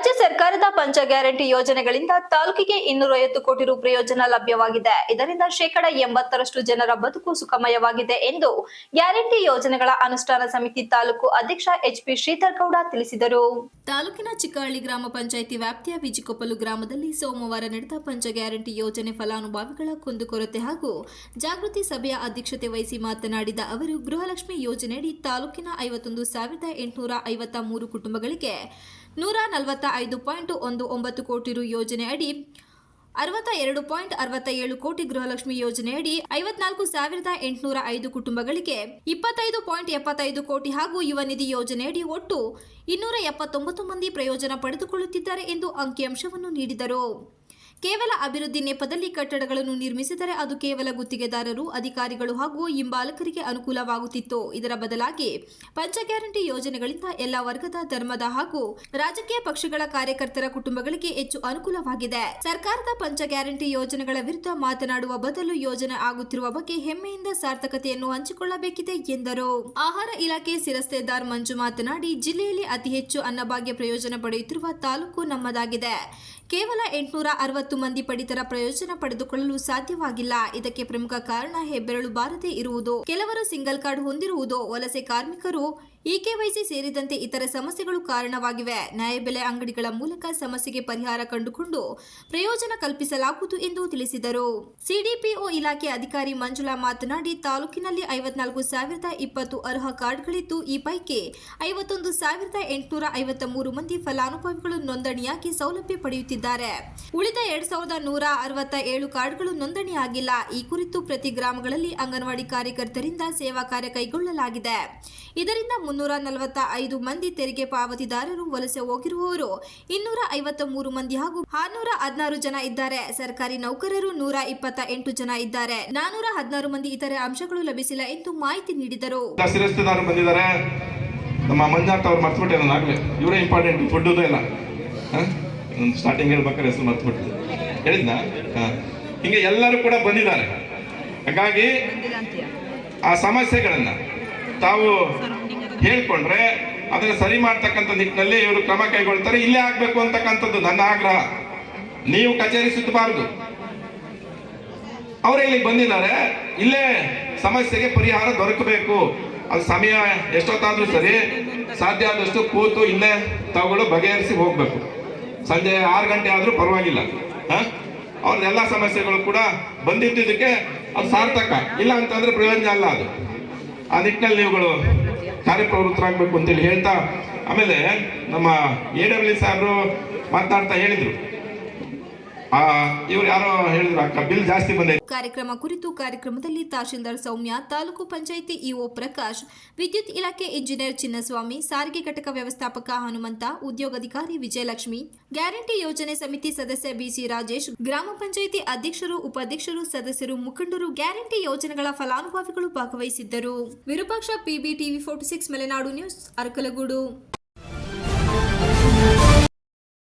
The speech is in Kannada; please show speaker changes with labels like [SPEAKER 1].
[SPEAKER 1] ರಾಜ್ಯ ಸರ್ಕಾರದ ಪಂಚ ಗ್ಯಾರಂಟಿ ಯೋಜನೆಗಳಿಂದ ತಾಲೂಕಿಗೆ ಇನ್ನೂರ ಐವತ್ತು ಕೋಟಿ ರು ಪ್ರಯೋಜನ ಲಭ್ಯವಾಗಿದೆ. ಇದರಿಂದ ಶೇಕಡ ಎಂಬತ್ತರಷ್ಟು ಜನರ ಬದುಕು ಸುಖಮಯವಾಗಿದೆ ಎಂದು ಗ್ಯಾರಂಟಿ ಯೋಜನೆಗಳ ಅನುಷ್ಠಾನ ಸಮಿತಿ ತಾಲೂಕು ಅಧ್ಯಕ್ಷ ಎಚ್ಪಿ ಶ್ರೀಧರ್ ಗೌಡ ತಿಳಿಸಿದರು. ತಾಲೂಕಿನ ಚಿಕ್ಕಹಳ್ಳಿ ಗ್ರಾಮ ಪಂಚಾಯಿತಿ ವ್ಯಾಪ್ತಿಯ ವಿಜಿಕೊಪ್ಪಲು ಗ್ರಾಮದಲ್ಲಿ ಸೋಮವಾರ ನಡೆದ ಪಂಚ ಗ್ಯಾರಂಟಿ ಯೋಜನೆ ಫಲಾನುಭವಿಗಳ ಕುಂದುಕೊರತೆ ಹಾಗೂ ಜಾಗೃತಿ ಸಭೆಯ ಅಧ್ಯಕ್ಷತೆ ವಹಿಸಿ ಮಾತನಾಡಿದ ಅವರು, ಗೃಹಲಕ್ಷ್ಮಿ ಯೋಜನೆಯಡಿ ತಾಲೂಕಿನ ಐವತ್ತೊಂದು ಸಾವಿರದ ಎಂಟುನೂರ ಐವತ್ತ ಮೂರು ಕುಟುಂಬಗಳಿಗೆ ನೂರ ನಲವತ್ತ ಐದು ಪಾಯಿಂಟ್ ಒಂದು ಒಂಬತ್ತು ಕೋಟಿ ರು ಯೋಜನೆ ಅಡಿ ಅರವತ್ತ ಎರಡು ಪಾಯಿಂಟ್ ಅರವತ್ತ ಏಳು ಕೋಟಿ ಗೃಹಲಕ್ಷ್ಮಿ ಯೋಜನೆಯಡಿ ಐವತ್ನಾಲ್ಕು ಸಾವಿರದ ಎಂಟುನೂರ ಐದು ಕುಟುಂಬಗಳಿಗೆ ಇಪ್ಪತ್ತೈದು ಪಾಯಿಂಟ್ ಎಪ್ಪತ್ತೈದು ಕೋಟಿ ಹಾಗೂ ಯುವ ನಿಧಿ ಯೋಜನೆಯಡಿ ಒಟ್ಟು ಇನ್ನೂರ ಎಪ್ಪತ್ತೊಂಬತ್ತು ಮಂದಿ ಪ್ರಯೋಜನ ಪಡೆದುಕೊಳ್ಳುತ್ತಿದ್ದಾರೆ ಎಂದು ಅಂಕಿಅಂಶವನ್ನು ನೀಡಿದರು. ಕೇವಲ ಅಭಿವೃದ್ಧಿ ನೆಪದಲ್ಲಿ ಕಟ್ಟಡಗಳನ್ನು ನಿರ್ಮಿಸಿದರೆ ಅದು ಕೇವಲ ಗುತ್ತಿಗೆದಾರರು, ಅಧಿಕಾರಿಗಳು ಹಾಗೂ ಹಿಂಬಾಲಕರಿಗೆ ಅನುಕೂಲವಾಗುತ್ತಿತ್ತು. ಇದರ ಬದಲಾಗಿ ಪಂಚ ಗ್ಯಾರಂಟಿ ಯೋಜನೆಗಳಿಂದ ಎಲ್ಲ ವರ್ಗದ ಧರ್ಮದ ಹಾಗೂ ರಾಜಕೀಯ ಪಕ್ಷಗಳ ಕಾರ್ಯಕರ್ತರ ಕುಟುಂಬಗಳಿಗೆ ಹೆಚ್ಚು ಅನುಕೂಲವಾಗಿದೆ. ಸರ್ಕಾರದ ಪಂಚ ಗ್ಯಾರಂಟಿ ಯೋಜನೆಗಳ ವಿರುದ್ಧ ಮಾತನಾಡುವ ಬದಲು ಯೋಜನೆ ಆಗುತ್ತಿರುವ ಬಗ್ಗೆ ಹೆಮ್ಮೆಯಿಂದ ಸಾರ್ಥಕತೆಯನ್ನು ಹಂಚಿಕೊಳ್ಳಬೇಕಿದೆ ಎಂದರು. ಆಹಾರ ಇಲಾಖೆ ಸಿರಸ್ತೆದಾರ್ ಮಂಜು ಮಾತನಾಡಿ, ಜಿಲ್ಲೆಯಲ್ಲಿ ಅತಿ ಹೆಚ್ಚು ಅನ್ನಭಾಗ್ಯ ಪ್ರಯೋಜನ ಪಡೆಯುತ್ತಿರುವ ತಾಲೂಕು ನಮ್ಮದಾಗಿದೆ. ಕೇವಲ ಎಂಟುನೂರ ಅರವತ್ತು ಮಂದಿ ಪಡಿತರ ಪ್ರಯೋಜನ ಪಡೆದುಕೊಳ್ಳಲು ಸಾಧ್ಯವಾಗಿಲ್ಲ. ಇದಕ್ಕೆ ಪ್ರಮುಖ ಕಾರಣ ಹೆಬ್ಬೆರಳು ಬಾರದೇ ಇರುವುದು. ಕೆಲವರು ಸಿಂಗಲ್ ಕಾರ್ಡ್ ಹೊಂದಿರುವುದು. ವಲಸೆ ಕಾರ್ಮಿಕರು ಇಕೆವೈಸಿ ಸೇರಿದಂತೆ ಇತರ ಸಮಸ್ಯೆಗಳು ಕಾರಣವಾಗಿವೆ. ನ್ಯಾಯಬೆಲೆ ಅಂಗಡಿಗಳ ಮೂಲಕ ಸಮಸ್ಯೆಗೆ ಪರಿಹಾರ ಕಂಡುಕೊಂಡು ಪ್ರಯೋಜನ ಕಲ್ಪಿಸಲಾಗುವುದು ಎಂದು ತಿಳಿಸಿದರು. ಸಿಡಿಪಿಒ ಇಲಾಖೆ ಅಧಿಕಾರಿ ಮಂಜುಳಾ ಮಾತನಾಡಿ, ತಾಲೂಕಿನಲ್ಲಿ ಐವತ್ನಾಲ್ಕು ಸಾವಿರದ ಇಪ್ಪತ್ತು ಅರ್ಹ ಕಾರ್ಡ್ಗಳಿದ್ದು, ಈ ಪೈಕಿ ಐವತ್ತೊಂದು ಸಾವಿರದ ಎಂಟುನೂರ ಐವತ್ತ ಮೂರು ಮಂದಿ ಫಲಾನುಭವಿಗಳು ನೋಂದಣಿಯಾಗಿ ಸೌಲಭ್ಯ ಪಡೆಯುತ್ತಿದ್ದಾರೆ. ಉಳಿದ ಎರಡ್ ಸಾವಿರದ ನೂರ ಅರವತ್ತ ಏಳು ಕಾರ್ಡ್ಗಳು ನೋಂದಣಿಯಾಗಿಲ್ಲ. ಈ ಕುರಿತು ಪ್ರತಿ ಗ್ರಾಮಗಳಲ್ಲಿ ಅಂಗನವಾಡಿ ಕಾರ್ಯಕರ್ತರಿಂದ ಸೇವಾ ಕಾರ್ಯ ಕೈಗೊಳ್ಳಲಾಗಿದೆ. ಇದರಿಂದ ಮುನ್ನೂರ ನಲವತ್ತ ಐದು ಮಂದಿ ತೆರಿಗೆ ಪಾವತಿದಾರರು ವಲಸೆ ಹೋಗಿರುವವರು. ಇನ್ನೂರ ಐವತ್ತ ಮೂರು ಮಂದಿ ಹಾಗೂ ಆರ್ನೂರ ಹದಿನಾರು ಜನ ಇದ್ದಾರೆ. ಸರ್ಕಾರಿ ನೌಕರರು ನೂರ ಇಪ್ಪತ್ತ ಎಂಟು ಜನ ಇದ್ದಾರೆ. ನಾನೂರ ಹದಿನಾರು ಮಂದಿ ಇತರೆ ಅಂಶಗಳು ಲಭಿಸಿಲ್ಲ ಎಂದು ಮಾಹಿತಿ ನೀಡಿದರು.
[SPEAKER 2] ಬಂದಿದ್ದಾರೆ. ನಮ್ಮ ಮಂಜಾತ್ ಅವ್ರು ಮರ್ತ್ಬಿಟ್ಟೆ ನಾನು ಆಗಲೇ. ಇವರೇ ಇಂಪಾರ್ಟೆಂಟ್ ಫುಡ್ಡುದು ಎಲ್ಲ. ಸ್ಟಾರ್ಟಿಂಗ್ ಹೇಳ್ಬೇಕಾದ್ರೆ ಹೆಸರು ಮರ್ತ್ಬಿಟ್ಟಿದ್ದೆ ಹೇಳಿದ್ನಾ? ಹಾಂ. ಹಿಂಗೆ ಎಲ್ಲರೂ ಕೂಡ ಬಂದಿದ್ದಾರೆ. ಹಾಗಾಗಿ ಆ ಸಮಸ್ಯೆಗಳನ್ನು ತಾವು ಹೇಳ್ಕೊಂಡ್ರೆ ಅದನ್ನು ಸರಿ ಮಾಡ್ತಕ್ಕಂಥ ನಿಟ್ಟಿನಲ್ಲಿ ಇವರು ಕ್ರಮ ಕೈಗೊಳ್ತಾರೆ, ಇಲ್ಲೇ ಆಗಬೇಕು ಅಂತಕ್ಕಂಥದ್ದು ನನ್ನ ಆಗ್ರಹ. ನೀವು ಕಚೇರಿ ಸುತ್ತಬಾರದು. ಅವರೇ ಇಲ್ಲಿ ಬಂದಿದ್ದಾರೆ, ಇಲ್ಲೇ ಸಮಸ್ಯೆಗೆ ಪರಿಹಾರ ದೊರಕಬೇಕು. ಅದು ಸಮಯ ಎಷ್ಟೊತ್ತಾದ್ರೂ ಸರಿ, ಸಾಧ್ಯ ಆದಷ್ಟು ಕೂತು ಇಲ್ಲೇ ತಾವುಗಳು ಬಗೆಹರಿಸಿ ಹೋಗ್ಬೇಕು. ಸಂಜೆ ಆರು ಗಂಟೆ ಆದ್ರೂ ಪರವಾಗಿಲ್ಲ. ಅವ್ರದ್ದೆಲ್ಲ ಸಮಸ್ಯೆಗಳು ಕೂಡ ಬಂದಿದ್ದಕ್ಕೆ ಅದು ಸಾರ್ಥಕ. ಇಲ್ಲ ಅಂತಂದ್ರೆ ಪ್ರಯೋಜನ ಅಲ್ಲ ಅದು. ಆ ನಿಟ್ಟಿನಲ್ಲಿ ನೀವುಗಳು ಕಾರ್ಯಪ್ರವೃತ್ತರಾಗಬೇಕು ಅಂತೇಳಿ ಹೇಳ್ತಾ ಆಮೇಲೆ ನಮ್ಮ ಎ ಡಬ್ಲ್ಯೂ ಸಾಹೇಬರು ಮಾತನಾಡ್ತಾ ಹೇಳಿದ್ರು.
[SPEAKER 1] ಕಾರ್ಯಕ್ರಮ ಕುರಿತು ಕಾರ್ಯಕ್ರಮದಲ್ಲಿ ತಹಶೀಲ್ದಾರ್ ಸೌಮ್ಯ, ತಾಲೂಕು ಪಂಚಾಯಿತಿ ಇಒ ಪ್ರಕಾಶ್, ವಿದ್ಯುತ್ ಇಲಾಖೆ ಇಂಜಿನಿಯರ್ ಚಿನ್ನಸ್ವಾಮಿ, ಸಾರಿಗೆ ಘಟಕ ವ್ಯವಸ್ಥಾಪಕ ಹನುಮಂತ ಉದ್ಯೋಗಾಧಿಕಾರಿ ವಿಜಯಲಕ್ಷ್ಮಿ, ಗ್ಯಾರಂಟಿ ಯೋಜನೆ ಸಮಿತಿ ಸದಸ್ಯ ಬಿಸಿ ರಾಜೇಶ್, ಗ್ರಾಮ ಪಂಚಾಯಿತಿ ಅಧ್ಯಕ್ಷರು, ಉಪಾಧ್ಯಕ್ಷರು, ಸದಸ್ಯರು, ಮುಖಂಡರು ಗ್ಯಾರಂಟಿ ಯೋಜನೆಗಳ ಫಲಾನುಭವಿಗಳು ಭಾಗವಹಿಸಿದ್ದರು. Virupaksha PB TV forty six, Malenadu news, Arakalagudu.